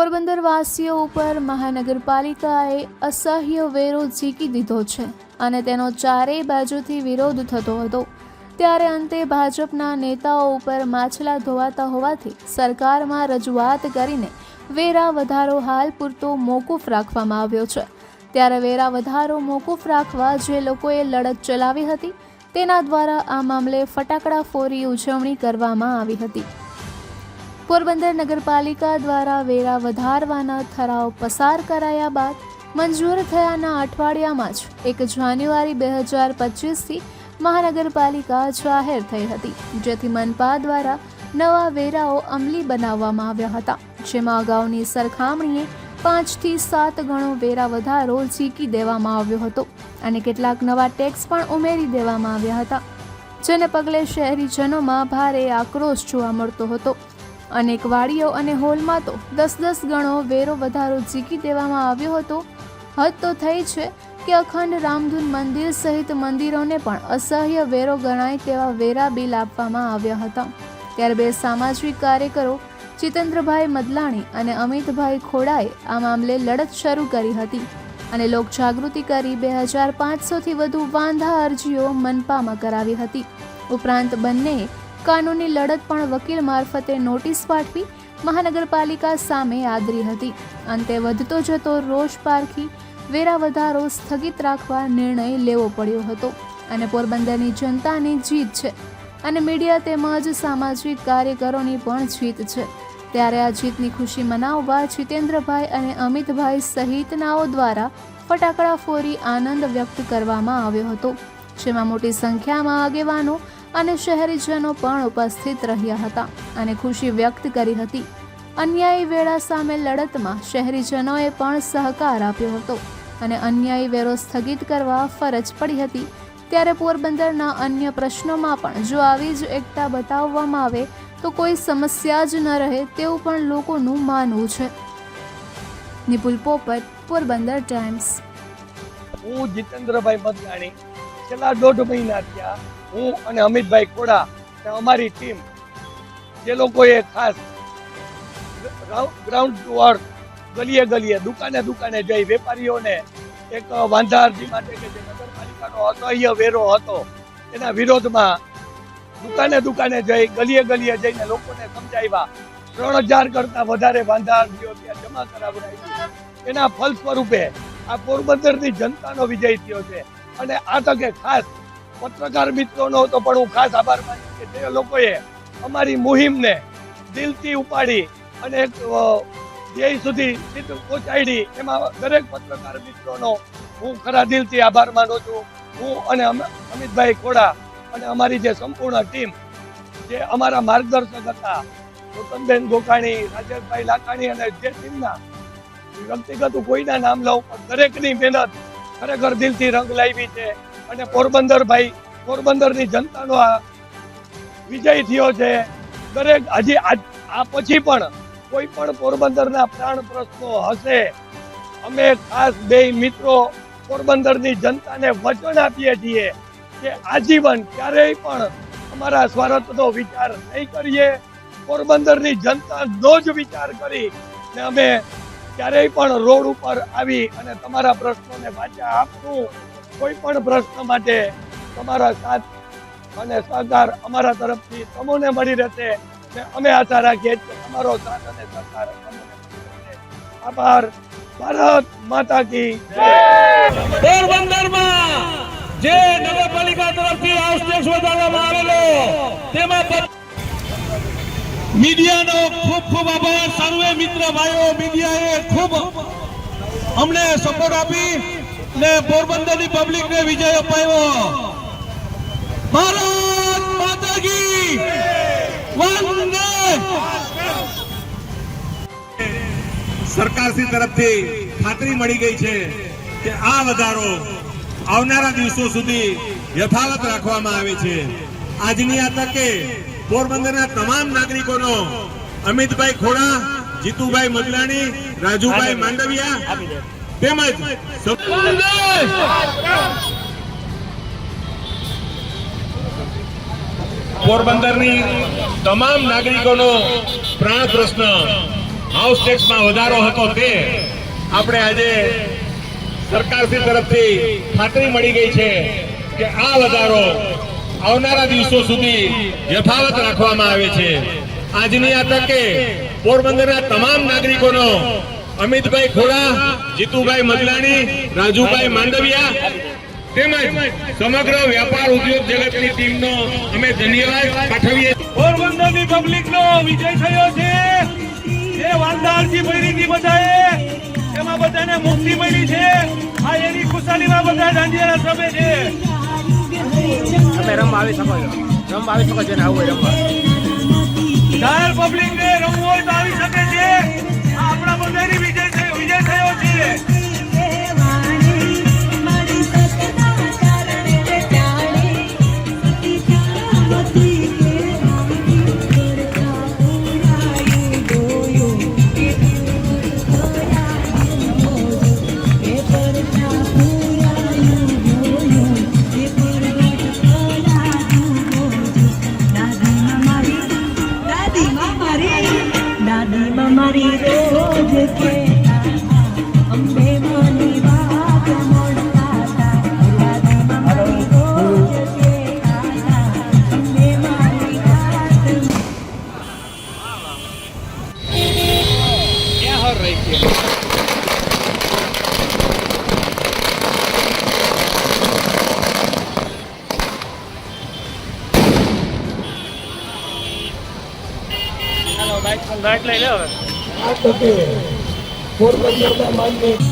પોરબંદર વાસીઓ ઉપર મહાનગરપાલિકાએ અસહ્ય વેરો ઝીકી દીધો છે અને તેનો ચારેય બાજુથી વિરોધ થતો હતો. ત્યારે અંતે ભાજપના નેતાઓ ઉપર માછલા ધોવાતા હોવાથી સરકારમાં રજૂઆત કરીને વેરા વધારો હાલ પૂરતો મોકૂફ રાખવામાં આવ્યો છે. ત્યારે વેરા વધારો મોકૂફ રાખવા જે લોકોએ લડત ચલાવી હતી, તેના દ્વારા આ મામલે ફટાકડા ફોરી ઉજવણી કરવામાં આવી હતી. પોરબંદર નગરપાલિકા દ્વારા વેરા વધારવાના ઠરાવ પસાર કરાયા બાદ મંજૂર થયાના અઠવાડિયામાં જ એક જાન્યુઆરી બે હજાર પચીસથી મહાનગરપાલિકા જાહેર થઈ હતી, જેથી મનપા દ્વારા નવા વેરાઓ અમલી બનાવવામાં આવ્યા હતા, જેમાં અગાઉની સરખામણીએ પાંચથી સાત ગણો વેરા વધારો ઝીકી દેવામાં આવ્યો હતો અને કેટલાક નવા ટેક્સ પણ ઉમેરી દેવામાં આવ્યા હતા, જેને પગલે શહેરીજનોમાં ભારે આક્રોશ જોવા મળતો હતો. અનેક વાડીઓ અને હોલમાં તો દસ દસ ગણો વેરો વધારો ઝીકી દેવામાં આવ્યો હતો. હદ તો થઈ છે કે અખંડ રામધૂન મંદિર સહિત મંદિરોને પણ અસહ્ય વેરો ગણાય તેવા વેરા બિલ આપવામાં આવ્યા હતા. ત્યારે બે સામાજિક કાર્યકરો ચિતેન્દ્રભાઈ મદલાણી અને અમિતભાઈ ખોડાએ આ મામલે લડત શરૂ કરી હતી અને લોકજાગૃતિ કરી બે હજાર પાંચસોથી વધુ વાંધા અરજીઓ મનપામાં કરાવી હતી. ઉપરાંત બંનેએ કાનૂની લડત પણ વકીલ મારફતે નોટિસ પાઠવી મહાનગરપાલિકા સામે આદરી હતી. અંતે વધતો જતો રોષ પારખી વેરા વધારો સ્થગિત રાખવા નિર્ણય લેવો પડ્યો હતો અને પોરબંદરની જનતાની જીત છે અને મીડિયા તેમજ સામાજિક કાર્યકરોની પણ જીત છે. ત્યારે આ જીતની ખુશી મનાવવા જીતેન્દ્રભાઈ અને અમિતભાઈ સહિતનાઓ દ્વારા ફટાકડા ફોરી આનંદ વ્યક્ત કરવામાં આવ્યો હતો, જેમાં મોટી સંખ્યામાં આગેવાનો અને શહેરીજનો પણ ઉપસ્થિત રહ્યા હતા અને ખુશી વ્યક્ત કરી હતી. અન્યાયી વેળા સામે લડતમાં શહેરીજનોએ પણ સહકાર આપ્યો હતો અને અન્યાયી વેરો સ્થગિત કરવા ફરજ પડી હતી. ત્યારે પોરબંદરના અન્ય પ્રશ્નોમાં પણ જો આવી જ એકતા બતાવવામાં આવે, તો કોઈ સમસ્યા જ ન રહે તેવું પણ લોકોનું માનવું છે. નિપુલ પોપટ, પોરબંદર ટાઈમ્સ. હું જીતેન્દ્રભાઈ મદલાણી છેલ્લા દોઢ મહિના થયા હું અને અમિતભાઈ ખોડા અમારી ટીમ, જે લોકોએ ખાસ ગ્રાઉન્ડ ટુ અર્થ ગલીએ ગલીએ, દુકાને દુકાને જઈ વેપારીઓને એક વાંધા માટે કે જે નગરપાલિકાનો અસહ્ય વેરો હતો, એના વિરોધમાં દુકાને દુકાને જઈ ગલીએ ગલીએ જઈને લોકોને સમજાવ્યા. ત્રણ હજાર કરતા વધારે વાંધા ત્યાં જમા કરાવડાવી એના ફલ સ્વરૂપે આ પોરબંદરની જનતાનો વિજય થયો છે. અને આ તકે ખાસ પત્રકાર મિત્રોનો તો પણ હું ખાસ આભાર માનું કે તે લોકોએ અમારી મુહિમને દિલથી ઉપાડી અને એક ધ્યેય સુધી સીધું પહોંચાડી. એમાં દરેક પત્રકાર મિત્રોનો હું ખરા દિલથી આભાર માનું છું. હું અને અમ- અમિતભાઈ ખોડા અને અમારી જે સંપૂર્ણ ટીમ, જે અમારા માર્ગદર્શક હતા નૂતનબેન ગોકાણી, રાજેશભાઈ લાખાણી અને જે ટીમના વ્યક્તિગત કોઈના નામ લઉં, પણ દરેકની મહેનત ખરેખર દિલથી રંગ લાવી છે. અને પોરબંદર ભાઈ, પોરબંદરની જનતાનો આ વિજય થયો છે. દરેક હજી આ પછી પણ કોઈ પણ પોરબંદરના પ્રાણ પ્રશ્નો હશે. અમે ખાસ બે મિત્રો પોરબંદરની જનતાને વચન આપીએ છીએ કે આજીવન ક્યારેય પણ અમારા સ્વાર્થનો વિચાર નહીં કરીએ. પોરબંદરની જનતાનો જ વિચાર કરી ને અમે ક્યારેય પણ રોડ ઉપર આવી અને તમારા પ્રશ્નોને વાચા આપશું. કોઈ પણ પ્રશ્ન માટે તમારા સાથ અને સહકાર અમારા તરફથી તમને મળી રહેશે ને અમે આશા રાખીએ છીએ તમારો સાથ અને સહકાર. આભાર. ભારત માતા કી પોરબંદરમાં જે નગરપાલિકા તરફથી ટેક્સ વધારવામાં આવેલો, તેમાં મીડિયાનો ખૂબ ખૂબ આભાર. સર્વે મિત્ર ભાઈઓ, મીડિયાએ ખૂબ અમને સપોર્ટ આપી. ને પોરબંદરની પબ્લિકને વિજય અપાયો. ભારત માતા કી વંદે. સરકારશ્રી તરફથી ખાતરી મળી ગઈ છે કે આ વધારો આવનારા દિવસો સુધી યથાવત રાખવામાં આવે છે. આજની આ તકે પોરબંદરના તમામ નાગરિકોનો અમિતભાઈ ખોડા જીતુભાઈ મગલાણી રાજુભાઈ માંડવિયા તેમજ પોરબંદરની તમામ નાગરિકોનો પ્રાણ પ્રશ્ન હાઉસ ટેક્સમાં વધારો હતો તે આપણે આજે સરકારશ્રી તરફથી ખાતરી મળી ગઈ છે કે આ વધારો આવનારા દિવસો સુધી યથાવત રાખવામાં આવે છે. આજની આ તકે પોરબંદરના તમામ નાગરિકોનો અમિતભાઈ ખોડા જીતુભાઈ મદલાણી રાજુભાઈ માંડવિયા તેમજ સમગ્ર વ્યાપાર ઉદ્યોગ જગતની ટીમનો અમે ધન્યવાદ પાઠવીએ છીએ. પોરબંદરની પબ્લિકનો વિજય થયો છે. જે ભરી મળી બધાએ એમાં બધાને મુક્તિ મળી છે. આ એની ખુશાલીમાં બધા દાંડિયાના સમે છે. તમે રમવા આવી શકો છો. રમવા આવી શકો છો ને આવું રમવા. જાહેર પબ્લિક ને રમવું હોય તો આવી શકે છે. આ આપણા બધાની વિજય થયો વિજય થયો છે દાદીમાં મારી રોજ કે અંબે માની વાત મોડતા દાદીમાં મારી રોજ કે અંબે મારી વાત લાઈટ લઈ લે હવે આ લઈ લે માનની